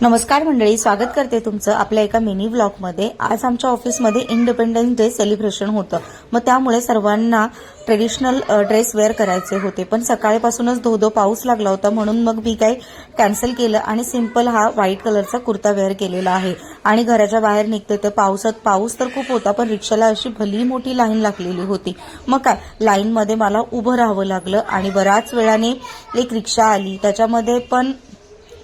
नमस्कार मंडळी स्वागत करते तुमचं आपल्या एका मिनी ब्लॉगमध्ये आज आमच्या ऑफिसमध्ये इंडिपेंडन्स डे सेलिब्रेशन होतं. मग त्यामुळे सर्वांना ट्रेडिशनल ड्रेस वेअर करायचे होते. पण सकाळपासूनच धो धो पाऊस लागला होता म्हणून मग मी काही कॅन्सल केलं आणि सिंपल हा व्हाईट कलरचा कुर्ता वेअर केलेला आहे. आणि घराच्या बाहेर निघते तर पावसात पाऊस तर खूप होता पण रिक्षाला अशी भली मोठी लाईन लागलेली होती. मग काय लाईनमध्ये मला उभं राहावं लागलं आणि बऱ्याच वेळाने एक रिक्षा आली. त्याच्यामध्ये पण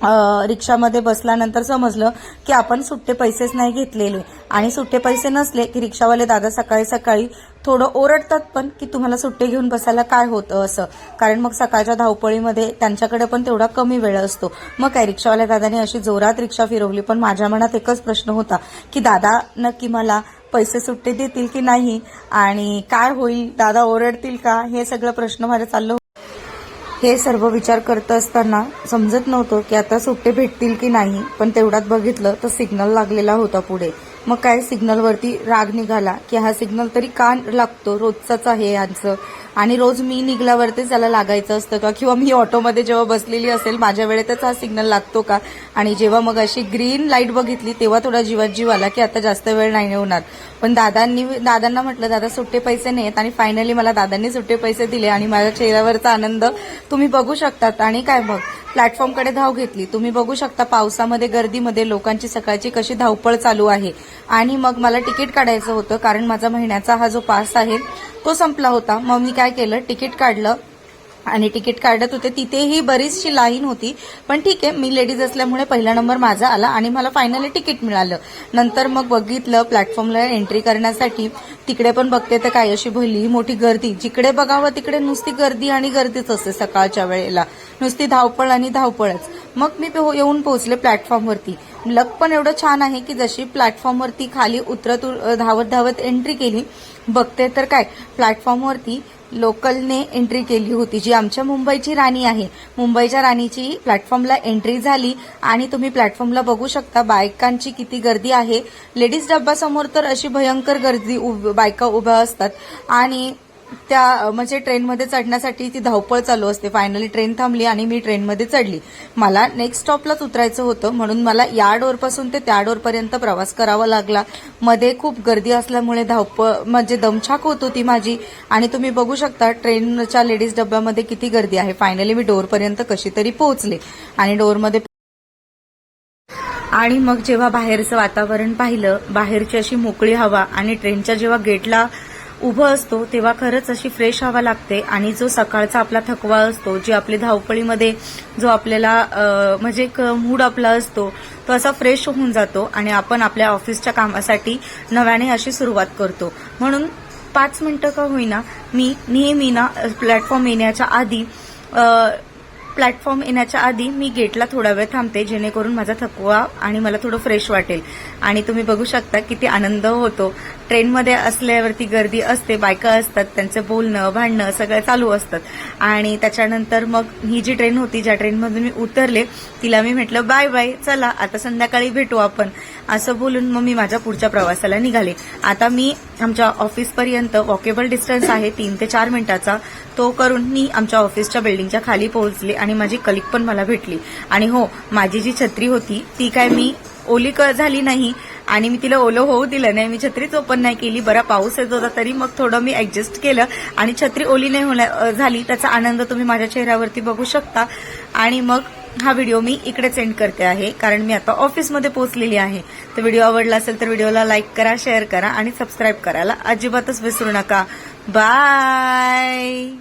रिक्षामध्ये बसल्यानंतर समजलं की आपण सुट्टे पैसेच नाही घेतलेले. आणि सुट्टे पैसे नसले की रिक्षावाले दादा सकाळी सकाळी थोडं ओरडतात पण की तुम्हाला सुट्टे घेऊन बसायला काय होतं असं. कारण मग सकाळच्या धावपळीमध्ये त्यांच्याकडे पण तेवढा कमी वेळ असतो. मग काय रिक्षावाल्या दादाने अशी जोरात रिक्षा फिरवली. पण माझ्या मनात एकच प्रश्न होता की दादा नक्की मला पैसे सुट्टे देतील की नाही? आणि काय होईल? दादा ओरडतील का? हे सगळं प्रश्न माझ्या चाललं हे सर्व विचार करत असताना समजत नव्हतं की आता सुट्टे भेटतील की नाही पण तेवढ्यात बघितलं तर सिग्नल लागलेला होता पुढे. मग काय सिग्नलवरती राग निघाला की हा सिग्नल तरी का लागतो? रोजचाच आहे यांचं. आणि रोज मी निघल्यावरतीच त्याला लागायचं असतं का? किंवा मी ऑटोमध्ये जेव्हा बसलेली असेल माझ्या वेळेतच हा सिग्नल लागतो का? आणि जेव्हा मग अशी ग्रीन लाइट बघितली तेव्हा थोडा जीवात जीव आला की आता जास्त वेळ नाही होणार. पण दादांनी दादांना म्हटलं दादा सुट्टे पैसे नाहीत आणि फायनली मला दादांनी सुट्टे पैसे दिले आणि माझ्या चेहऱ्यावरचा आनंद तुम्ही बघू शकतात. आणि काय मग? प्लॅटफॉर्मकडे धाव घेतली. तुम्ही बघू शकता पावसामध्ये गर्दीमध्ये लोकांची सकाळची कशी धावपळ चालू आहे. आणि मग मला तिकीट काढायचं होतं कारण माझा महिन्याचा हा जो पास आहे तो संपला होता. मग मी काय केलं तिकीट काढलं. आणि तिकीट काढत होते. तिथेही बरीचशी लाईन होती. पण ठीक आहे मी लेडीज असल्यामुळे पहिला नंबर माझा आला आणि मला फायनली तिकीट मिळालं. नंतर मग बघितलं प्लॅटफॉर्मला एंट्री करण्यासाठी. तिकडे पण बघते तर काय अशी भली मोठी गर्दी. जिकडे बघावं तिकडे नुसती गर्दी आणि गर्दीच असते सकाळच्या वेळेला. नुसती धावपळ आणि धावपळच. मग मी येऊन पोहोचले प्लॅटफॉर्मवरती लक पण एवढं छान आहे की जशी प्लॅटफॉर्मवरती खाली उतरत धावत धावत एंट्री केली बघते तर काय? प्लॅटफॉर्मवरती लोकलने एंट्री केली होती जी आमच्या मुंबईची राणी आहे. मुंबईच्या राणीची प्लॅटफॉर्मला एंट्री झाली आणि तुम्ही प्लॅटफॉर्मला बघू शकता बायकांची किती गर्दी आहे. लेडीज डब्बासमोर तर अशी भयंकर गर्दी उभ- बायका उभ्या असतात. आणि त्या म्हणजे ट्रेनमध्ये चढण्यासाठी ती धावपळ चालू असते. फायनली ट्रेन थांबली आणि मी ट्रेनमध्ये चढली. मला नेक्स्ट स्टॉपलाच उतरायचं होतं. म्हणून मला या डोरपासून ते त्या डोरपर्यंत प्रवास करावा लागला. मध्ये खूप गर्दी असल्यामुळे धावपळ म्हणजे दमछाक होत होती माझी. आणि तुम्ही बघू शकता ट्रेनच्या लेडीज डब्यामध्ये किती गर्दी आहे. फायनली मी डोरपर्यंत कशी तरी पोहोचले. आणि डोरमध्ये आणि मग जेव्हा बाहेरचं वातावरण पाहिलं बाहेरची अशी मोकळी हवा आणि ट्रेनच्या जेव्हा गेटला उभं असतो तेव्हा खरंच अशी फ्रेश हवा लागते आणि जो सकाळचा आपला थकवा असतो जी आपली धावपळीमध्ये जो आपल्याला म्हणजे एक मूड आपला असतो तो असा फ्रेश होऊन जातो आणि आपण आपल्या ऑफिसच्या कामासाठी नव्याने अशी सुरुवात करतो. म्हणून पाच मिनिटं का होईना मी नेहमी ना प्लॅटफॉर्म येण्याच्या आधी प्लॅटफॉर्म येण्याच्या आधी मी गेटला थोडा वेळ थांबते जेणेकरून माझा थकवा आणि मला थोडं फ्रेश वाटेल. आणि तुम्ही बघू शकता किती आनंद होतो. ट्रेनमध्ये असल्यावरती गर्दी असते बायका असतात त्यांचं बोलणं भांडणं सगळं चालू असतात. आणि त्याच्यानंतर मग ही जी ट्रेन होती ज्या ट्रेनमधून मी उतरले तिला मी म्हटलं बाय बाय चला आता संध्याकाळी भेटू आपण. असं बोलून मग मी माझ्या पुढच्या प्रवासाला निघाले. आता मी आमच्या ऑफिसपर्यंत वॉकेबल डिस्टन्स आहे तीन ते चार मिनिटाचा. तो करून मी आमच्या ऑफिसच्या बिल्डिंगच्या खाली पोहोचले आणि माझी कलिक पण मला भेटली. आणि हो माझी जी छत्री होती ती काय मी ओली क- झाली नाही. आणि मी तिला ओलं होऊ दिलं नाही. मी छत्रीच ओपन नाही केली. बरा पाऊस येत होता तरी मग थोडं मी ऍडजस्ट केलं. आणि छत्री ओली नाही होण्या- झाली. त्याचा आनंद तुम्ही माझ्या चेहऱ्यावरती बघू शकता. आणि मग हा व्हिडिओ मी इकडे सेंड करते आहे. कारण मी आता ऑफिसमध्ये पोहोचलेली आहे. तर व्हिडिओ आवडला असेल तर व्हिडिओला लाईक करा शेअर करा आणि सबस्क्राईब करायला अजिबातच विसरू नका. बाय